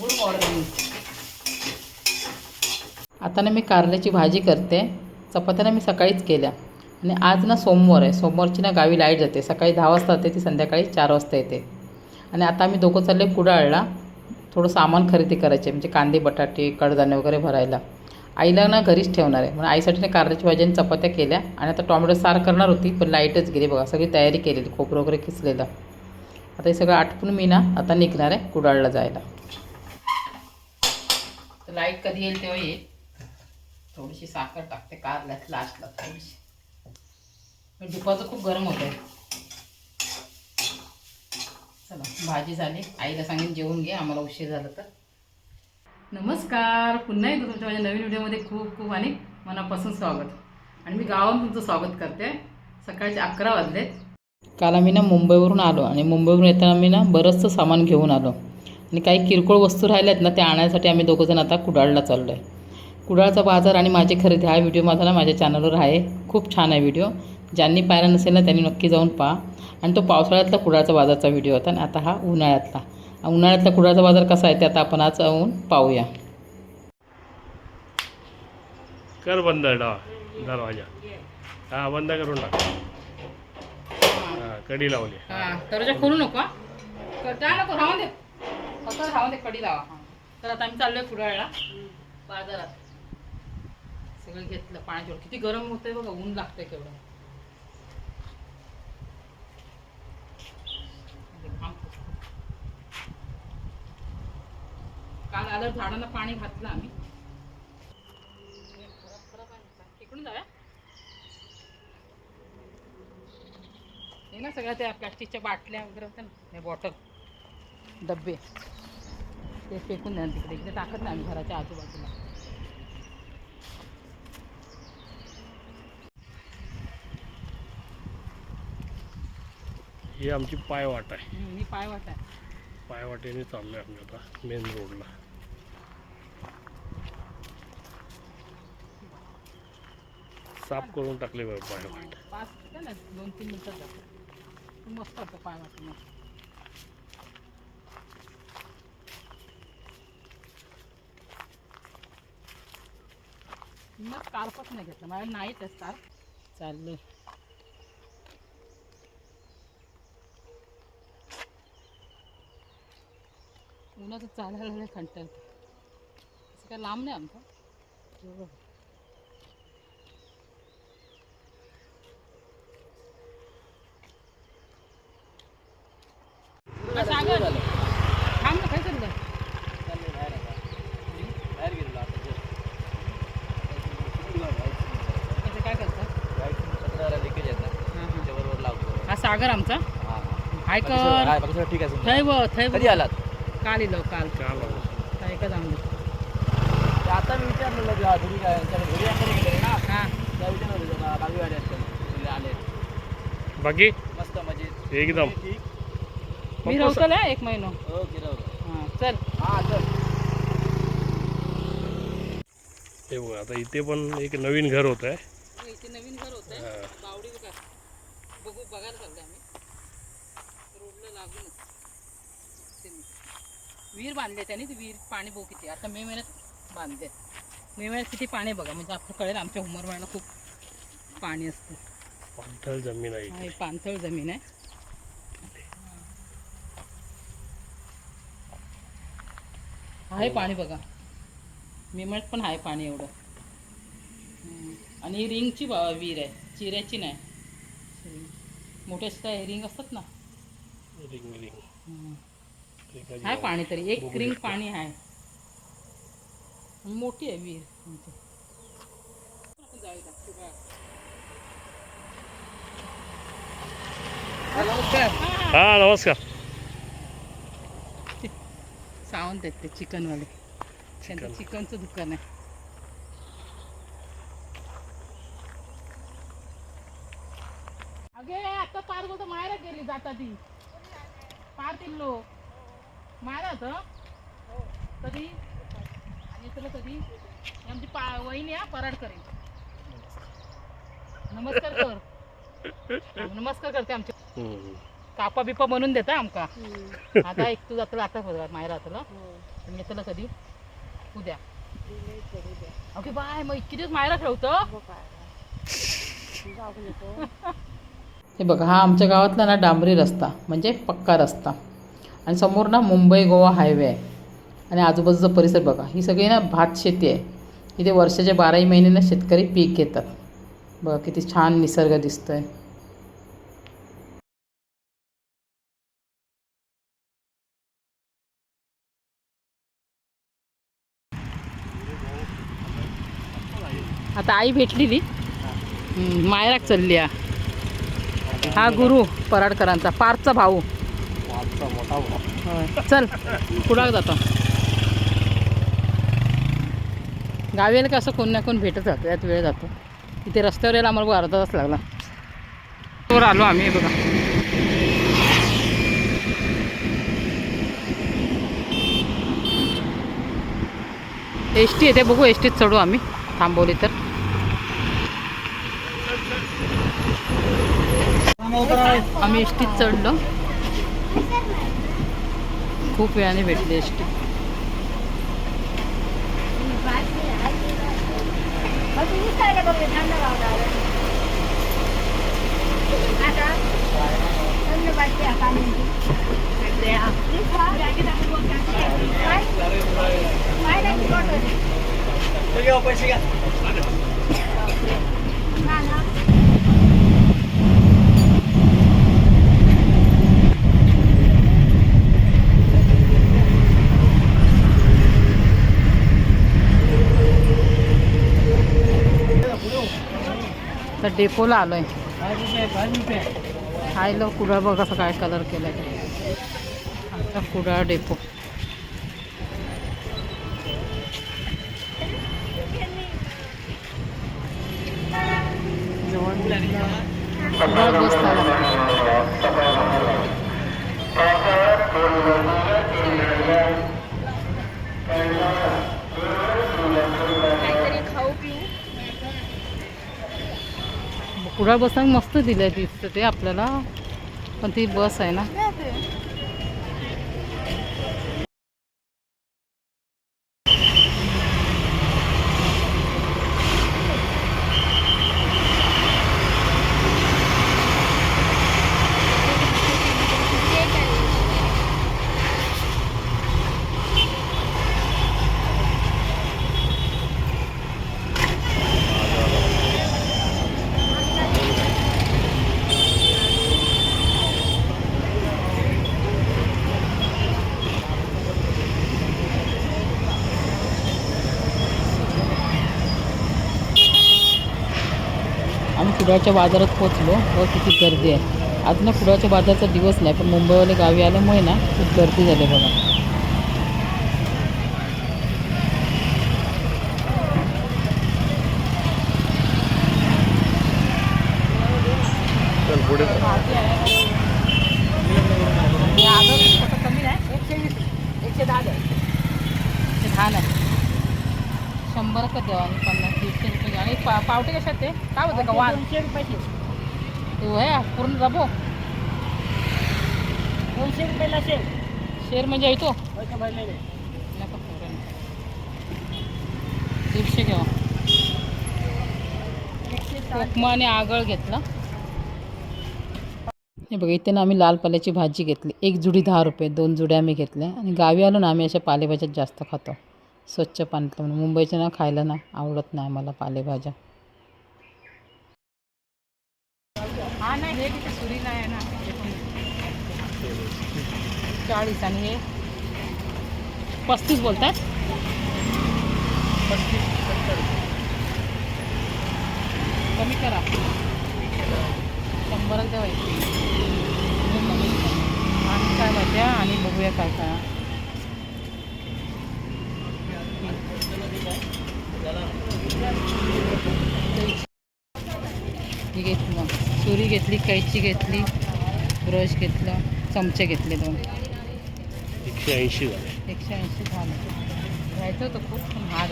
Good morning आता ना मी कारल्याची भाजी करते. चपात्या ना मी सकाळीच केल्या. आणि आज ना सोमवार आहे. सोमवारची ना गावी लाइट जाते. सकाळी दहा वाजता येते ती संध्याकाळी चार वाजता येते. आणि आता आम्ही दोघं चालले कुडाळला. थोडं सामान खरेदी करायचे म्हणजे कांदे बटाटे कडधान्य वगैरे भरायला. आईला ना घरीच ठेवणार आहे. म्हणून आईसाठी ना कारल्याची भाजी आणि चपात्या केल्या. आणि आता टॉमॅटो सार करणार होती पण लाईटच गेली बघा. सगळी तयारी केलेली खोबरं वगैरे किसलेलं आता हे सगळं आटपून मी ना आता निघणार आहे कुडाळला जायला. लाइट कधी येईल तेव्हा येईल थोडीशी साखर टाकते कारल्यात लास्टला थोडीशी. दुपारचं खूप गरम होतं चला भाजी झाली. आईला सांगेन जेवून घे आम्हाला उशीर झाला तर. नमस्कार. पुन्हा एकदा तुमच्या माझ्या नवीन व्हिडिओमध्ये खूप खूप आणि मनापासून स्वागत. आणि मी गावाहून तुमचं स्वागत करते. सकाळचे अकरा वाजलेत. काल आम्ही ना मुंबईवरून आलो आणि मुंबईवरून येताना आम्ही ना बरंचसं सामान घेऊन आलो. आणि काही किरकोळ वस्तू राहिल्यात ना त्या आणण्यासाठी आम्ही दोघंजण आता कुडाळला चाललो आहे कुडाळचा बाजार आणि माझी खरेदी हा व्हिडिओ माझा ना माझ्या चॅनलवर आहे. खूप छान आहे व्हिडिओ. ज्यांनी पाहिला नसेल ना त्यांनी नक्की जाऊन पहा. आणि तो पावसाळ्यातला कुडाळचा बाजारचा व्हिडिओ होता आणि आता हा उन्हाळ्यातला. उन्हाळ्यातला कुडाळचा बाजार कसा आहे ते आता आपण आज जाऊन पाहूया. कर बंद दरवाजा. हा बंद करून टाक. हा. कडी लावली. दरवाजा खोलू नको नको राहून दे. फक्त राहून दे कडी लावा. तर आता आम्ही चाललोय कुडाळला बाजारात. सगळं घेतलं पाण्याच्या किती गरम होतंय बघा ऊन लागतंय केवढं. काल आलं झाडांना पाणी घातलं आम्ही. इकडून जाऊया. हे ना सगळ्या त्या प्लास्टिकच्या बाटल्या वगैरे होत्या ना हे बॉटल डब्बे. ते फेकून द्या तिकडे. इकडे टाकत नाही आम्ही घराच्या आजूबाजूला. ही आमची पायवाट आहे. मी पाय वाटाय पायवाटेने चाललोय आम्ही आता मेन रोडला साफ करून टाकले बरं पायवाट. पाच ना दोन तीन मिनिटात जातो मस्त वाटतं पाय वाटणं मग स्कार्फच नाही घेतलं. माझ्या नाहीच आहे स्कार्फ चाललंय उन्हाचं चालायला कंटाळ असं काय लांब नाही आमचं. हा, सागर थांब ना काय चाललं त्याचं काय करतात हा सागर आमचा. ऐक ठीक आहे थय व थय कधी आलात? काल इलो काल. ऐकच आमचं आता मी विचारलं हा तुम्ही काय घरी गेले ना हा. त्या विचारलं होतं का गावी आले आहेत का? बोलले आले. बाकी? मस्त मजेत. एकदम. मी पप्पा राहतो ना एक महिना. हो गिरव हा चल. हा चल. हे बघा आता इथे पण एक नवीन घर होत आहे इथे नवीन घर होत हा. बावडी बघा बघू बघायला आम्ही. रोडला लागून. विहीर बांधले त्याने ती विहीर पाणी बघू किती. आता मे महिन्यात बांधले मे महिन्यात किती पाणी बघा. म्हणजे आपलं कळेल आमच्या उमरवाड्याला खूप पाणी असतं. पाणथळ जमीन आहे पाणथळ जमीन आहे. आहे पाणी बघा. मे महिन्यात पण आहे पाणी एवढं. आणि रिंगची विहीर आहे. चिऱ्याची नाही. मोठ्या त्या रिंग असतात ना? Ring ring. आहे पाणी तरी एक रिंग. पाणी आहे मोठी आहे विहीर. नमस्कार. हा नमस्कार. सावंत आहेत ते चिकनवाले. त्यांचं. चिकनचं दुकान आहे. अगे आता पार गोट मायरा गेली जाता ती. पार तीन लोक होतं कधी आणि तुला कधी आमची पा वहिनी हा पराड करेल नमस्कार कर. नमस्कार करते आमच्या कापा बिपा बनवून देता आमका. आता एक तू जातला आता मायरा तुला पण येतं कधी उद्या. ओके बाय मग इतके दिवस मायरा खेळतो हे बघा हा आमच्या गावातला ना डांबरी रस्ता म्हणजे पक्का रस्ता. आणि समोर ना मुंबई गोवा हायवे आहे. आणि आजूबाजूचा परिसर बघा ही सगळी ना भात शेती आहे. इथे वर्षाचे बाराही महिने ना शेतकरी पीक घेतात. बघा किती छान निसर्ग दिसतोय. आता आई भेटली ती मायराक चालली आहे. हा गुरु पराडकरांचा पार्थचा भाऊ. चल कुडाक जातो. गावी आलं का असं कोण ना कोण भेटत राहतो यात वेळ जातो. इथे रस्त्यावर यायला आम्हाला अर्धा तास लागला. वर आलो आम्ही बघा. एस टी येते बघू एस टीत चढू आम्ही. थांबवली तर. आम्ही एसटीत चढलो. खूप वेळाने भेटली एसटी. पैसे घ्या डेपोला आलोय. आयलो कुडाळ बघ कसं काय कलर केलाय. आता कुडाळ डेपो कुडाळ बस स्थानक. कुडाळ बसताना मस्त दिलंय दिसतं ते आपल्याला. पण ती बस आहे ना आम्ही कुडाळच्या बाजारात पोचलो व किती गर्दी आहे. आज ना कुडाळच्या बाजाराचा दिवस नाही पण मुंबईवाले गावी आल्यामुळे ना खूप गर्दी झाली बघा. एकशे दहा द्या एकशे दहा नाही. शंभर का द्यावा आणि पन्नास दीडशे रुपये घ्या आणि पा पावटे कशात ते? काय होतं का? वान दोनशे रुपयाचे. ते वय पूर्ण जबो दोनशे रुपयाला शेर शेर म्हणजे येतो पैसे भरलेले नका पोरांनो. दीडशे घ्यावा एकशे साठ. कोकमा आणि आगळ घेतला. हे बघा इथे ना आम्ही लाल पाल्याची भाजी घेतली. एक जुडी दहा रुपये दोन जुड्या आम्ही घेतल्या. आणि गावी आलो ना आम्ही अशा पालेभाज्याच जास्त खातो. स्वच्छ पाण्यातलं म्हणून मुंबईच्या ना खायला ना आवडत नाही मला पालेभाज्या. हे ना चाळीस आणि हे पस्तीस बोलतात. पस्तीस कमी करा. शंभरच द्या आणि काय माहिती आहे आणि बघूया काय काय ही घेतली मग सुरी घेतली कैची घेतली ब्रश घेतला चमचे घेतले दोन. एकशे ऐंशी झाले. एकशे ऐंशी झालं. घ्यायचं होतं खूप महाग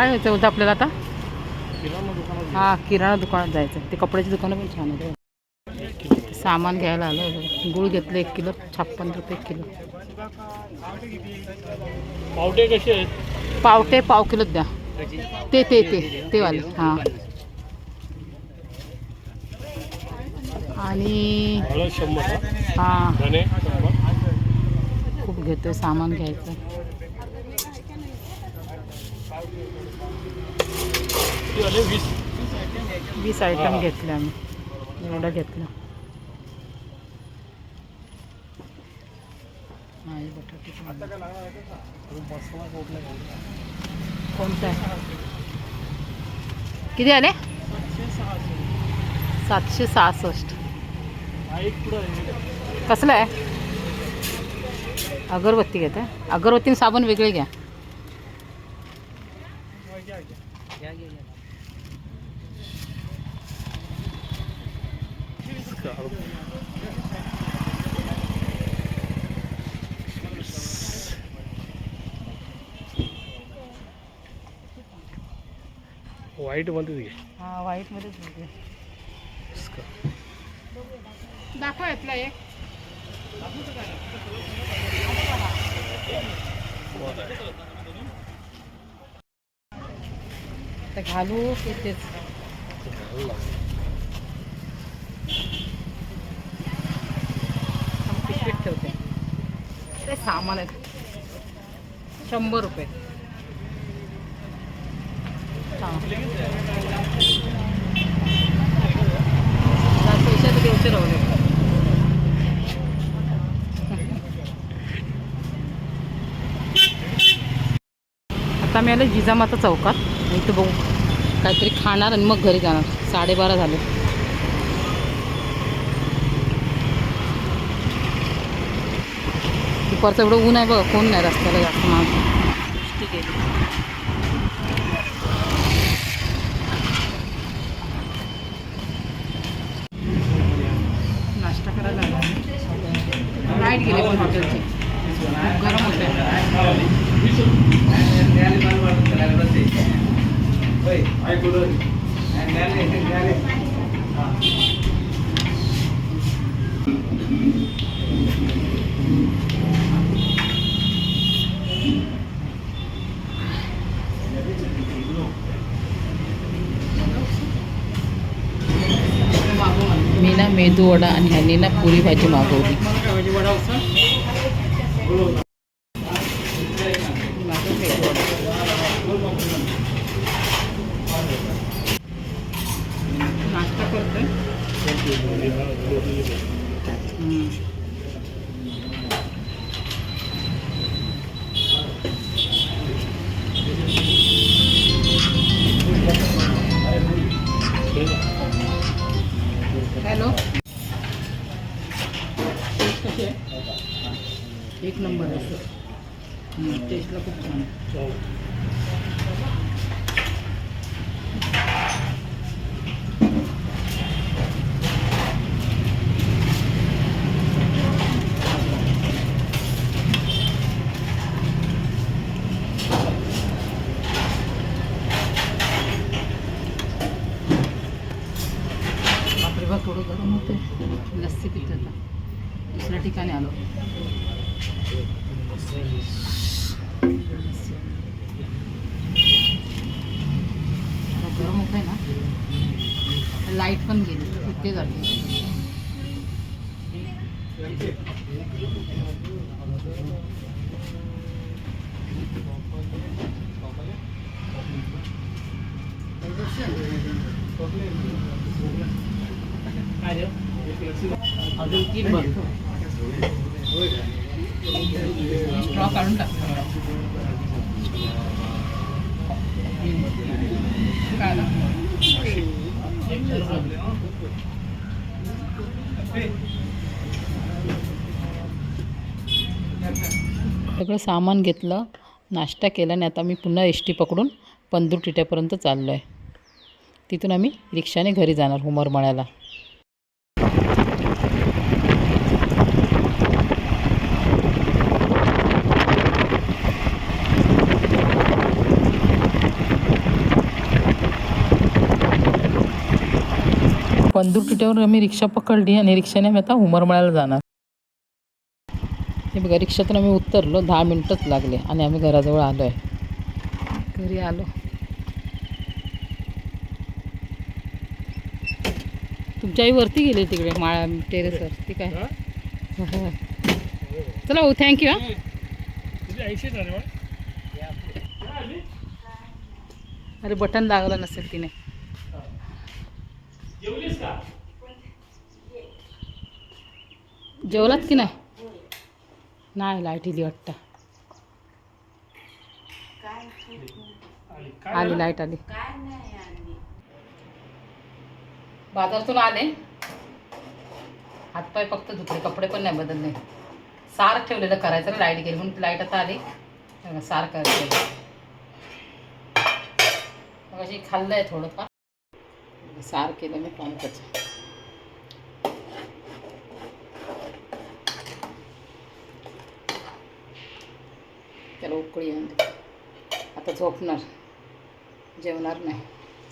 काय व्हायचं होतं आपल्याला आता? हा किराणा दुकानात जायचं. ते कपड्याची दुकानं पण छान आहे सामान घ्यायला आलं. गुळ घेतलं एक किलो छप्पन रुपये किलो. पावटे कसे आहेत? पावटे पाव किलोच द्या. ते ते ते ते वाले. हां. आणि हा? खूप घेतोय सामान घ्यायचं. वीस आयटम घेतले आम्ही. एवढं घेतलं. नाही बटाटे पण. आहे. किती आले? सातशे सहासष्ट. कसलं आहे? अगरबत्ती घेते अगरबत्ती साबण वेगळे घ्या. व्हाईटमध्ये घे. हां व्हाईटमध्येच वेगळे दाखवा यातला एक. आता घालू की तेच? पिशवीत ठेवते. ते सामान आहेत. शंभर रुपये हां पैशाचं देवचे राहू आता मी आले जिजामाता चौकात. इथं बघू. काहीतरी खाणार आणि मग घरी जाणार. साडेबारा झाले. दुपारचं एवढं ऊन आहे बघा. कोण नाही रस्त्याला जास्त माणसं ठीक आहे नाश्ता करायला लागला लाइट गेले पण हॉटेलचे गरम होते मी ना मेदू वडा आणि ह्यांनी ना पुरी भाजी मागवली. बा थोडं गरम होते लस्सी पित आता. दुसऱ्या ठिकाणी आलो. गरम होत आहे ना. लाईट इथे जाते. अजून तीन बघ. स्ट्रॉ काढून टाक. सगळं सामान घेतलं नाश्ता केला आणि आता मी पुन्हा एस टी पकडून पंदूर टिट्यापर्यंत चाललो आहे तिथून आम्ही रिक्षाने घरी जाणार उमरमळ्याला पंदूर टिट्यावर आम्ही रिक्षा पकडली आणि रिक्षाने आम्ही आता उमरमळ्याला जाणार. हे बघा रिक्षातून आम्ही उतरलो. दहा मिनटंच लागले आणि आम्ही घराजवळ आलो आहे घरी आलो. तुमची आई वरती गेली तिकडे माळा टेरेसवर ती काय? हा? चला थँक्यू हां. बा? अरे बटन लागलं नसेल तिने. जेवलीस का? जेवलात की नाही? नाही लाइट इली वाटतं. आली. काय आली लाइट आली. बाजारातून आले. हातपाय फक्त धुतले कपडे पण नाही बदलले. सार ठेवलेलं करायचं ना लाइट गेली म्हणून लाइट आता आली. सार करायचं. मग अशी खाल्लं आहे थोडंफार. सार केलं मी पंकज त्याला उकळी येऊन आता झोपणार. जेवणार नाही.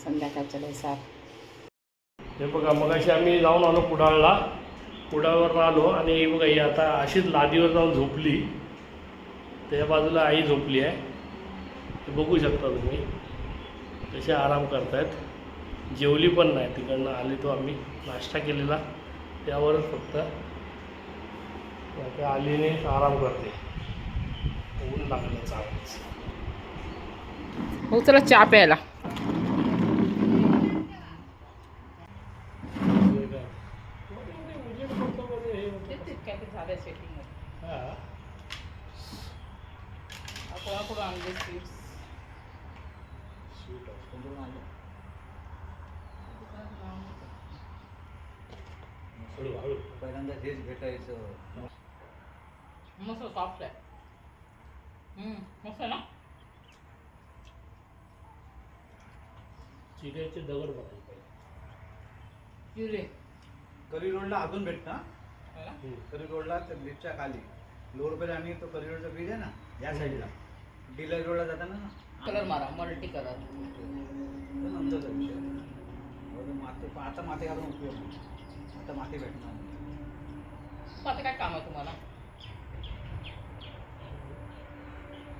संध्याकाळच्या लय सार. हे बघा मगाशी आम्ही जाऊन आलो कुडाळला. कुडाळवर आलो आणि हे बघा ही आता अशीच लादीवर जाऊन झोपली. त्या बाजूला आई झोपली आहे. हे बघू शकता तुम्ही. तसे आराम करतायत. जेवली पण नाही तिकडनं आली तो आम्ही. नाश्ता केलेला. त्यावरच फक्त आता आलीने आराम करते. ऊन लागलं चांगलंच हो चला चहा प्यायला हां हळू हळू पहिल्यांदा हेच भेटायचं मस्त सॉफ्ट आहे हम्म, मस्त आहे ना चिऱ्याचे दगड बघायला पाहिजे चिरे करी रोडला अजून भेटतं हा? हम्म. करी रोडला त्या ब्रिजच्या खाली. लोअर पेर आणि तो करी रोडचा ब्रिज आहे ना या साईडला. डिलर रोडला जाताना ना? कलर मारा मल्टी कलर तो नंतरचा विषय. आता माती आता माती घालून उपयोग नाही. आता माती भेटणार नाही. आता काय काम आहे तुम्हाला?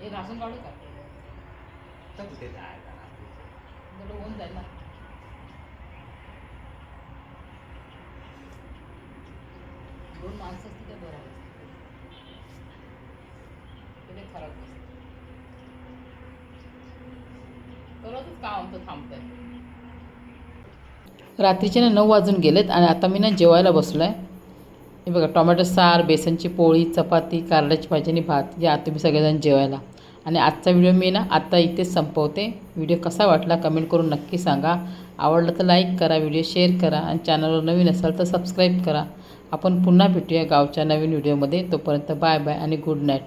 हे घासून काढू का? आता कुठे जायला? होऊन जाईल ना. दोन माणसं असते तर बरं ते खराब करतच काम आमचं थांबतंय? रात्रीचे ना नऊ वाजून गेलेत आणि आता मी ना जेवायला बसलो आहे हे बघा टोमॅटो सार बेसनची पोळी चपाती कारल्याची भाजी आणि भात या तुम्ही सगळेजण जेवायला. आणि आजचा व्हिडिओ मी ना आत्ता इथेच संपवते. व्हिडिओ कसा वाटला कमेंट करून नक्की सांगा. आवडलं तर लाईक करा व्हिडिओ शेअर करा आणि चॅनलवर नवीन असाल तर सबस्क्राईब करा. आपण पुन्हा भेटूया गावच्या नवीन व्हिडिओमध्ये. तोपर्यंत बाय बाय आणि गुड नाईट.